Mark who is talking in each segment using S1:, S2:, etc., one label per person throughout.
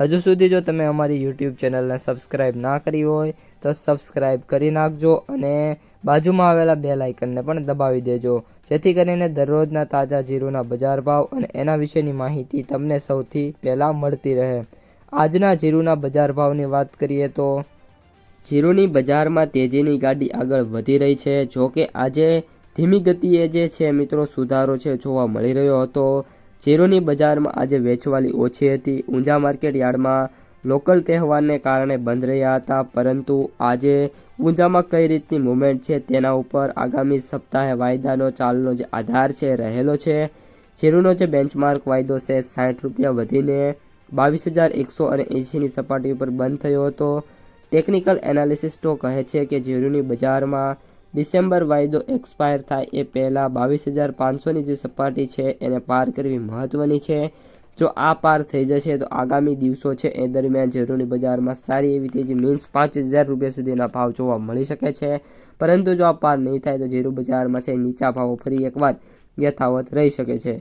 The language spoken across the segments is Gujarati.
S1: હજુ સુધી જો તમે અમારી યુટ્યુબ ચેનલને સબસ્ક્રાઇબ ના કરી હોય, તો સબસ્ક્રાઇબ કરી નાખજો અને બાજુમાં આવેલા બે લાઇકનને પણ દબાવી દેજો. જેથી કરીને દરરોજના તાજા જીરુના બજાર ભાવ અને એના વિશેની માહિતી તમને સૌથી પહેલાં મળતી રહે. આજના જીરુના બજાર ભાવની વાત કરીએ તો જીરુની બજારમાં તેજીની ગાડી આગળ વધી રહી છે. જો કે આજે ધીમી ગતિએ જે છે મિત્રો સુધારો છે જોવા મળી રહ્યો હતો. જીરુની બજારમાં આજે વેચવાલી ઓછી હતી. ઊંઝા માર્કેટ યાર્ડમાં લોકલ તહેવારને કારણે બંધ રહ્યા હતા, પરંતુ આજે ઊંઝામાં કઈ રીતની મુવમેન્ટ છે તેના ઉપર આગામી સપ્તાહે વાયદાનો ચાલનો જે આધાર છે રહેલો છે. જીરુનો જે બેન્ચમાર્ક વાયદો છે, સાઠ રૂપિયા વધીને બાવીસ હજાર એકસો અને એંશીની સપાટી ઉપર બંધ થયો હતો. ટેકનિકલ એનાલિસિસ્ટો કહે છે કે જીરુની બજારમાં ડિસેમ્બર વાયદો એક્સપાયર થાય એ પહેલાં બાવીસ હજાર પાંચસોની જે સપાટી છે એને પાર કરવી મહત્ત્વની છે. જો આ પાર થઈ જશે તો આગામી દિવસો છે એ દરમિયાન જરૂરી બજારમાં સારી એવી તેજી મીન્સ પાંચ હજાર રૂપિયા સુધીના ભાવ જોવા મળી શકે છે. પરંતુ જો આ પાર નહીં થાય તો જીરુ બજારમાં છે નીચા ભાવો ફરી એકવાર યથાવત રહી શકે છે.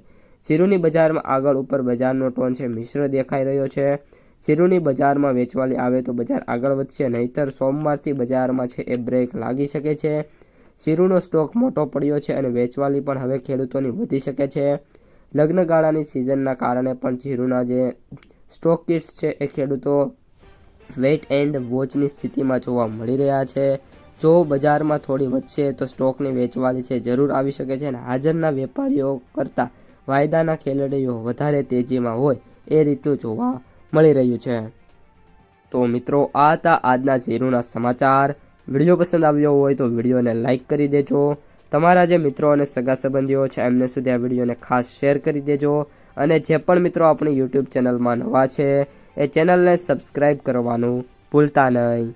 S1: જીરુની બજારમાં આગળ ઉપર બજારનો ટોન છે મિશ્ર દેખાઈ રહ્યો છે. શીરુની બજારમાં વેચવાલી આવે તો બજાર આગળ વધશે, નહીતર સોમવારથી બજારમાં છે એ બ્રેક લાગી શકે છે. જીરુનો સ્ટોક મોટો પડ્યો છે અને વેચવાલી પણ હવે ખેડૂતોની વધી શકે છે. લગ્નગાળાની સિઝનના કારણે પણ જીરુના જે સ્ટોક કિટ્સ છે એ ખેડૂતો વેઇટ એન્ડ વોચની સ્થિતિમાં જોવા મળી રહ્યા છે. જો બજારમાં થોડી વધશે તો સ્ટોકની વેચવાલી છે જરૂર આવી શકે છે અને હાજરના વેપારીઓ કરતાં વાયદાના ખેલાડીઓ વધારે તેજીમાં હોય એ રીતનું જોવા મળી રહ્યું છે. તો મિત્રો, આ હતા આજના ઝીરુના સમાચાર. વીડિયો પસંદ આવ્યો હોય તો વિડીયોને લાઇક કરી દેજો. તમારા જે મિત્રો અને સગા સંબંધીઓ છે, એમને સુધી આ વિડીયોને ખાસ શેર કરી દેજો. અને જે પણ મિત્રો આપણી યુટ્યુબ ચેનલમાં નવા છે, એ ચેનલને સબસ્ક્રાઈબ કરવાનું ભૂલતા નહીં.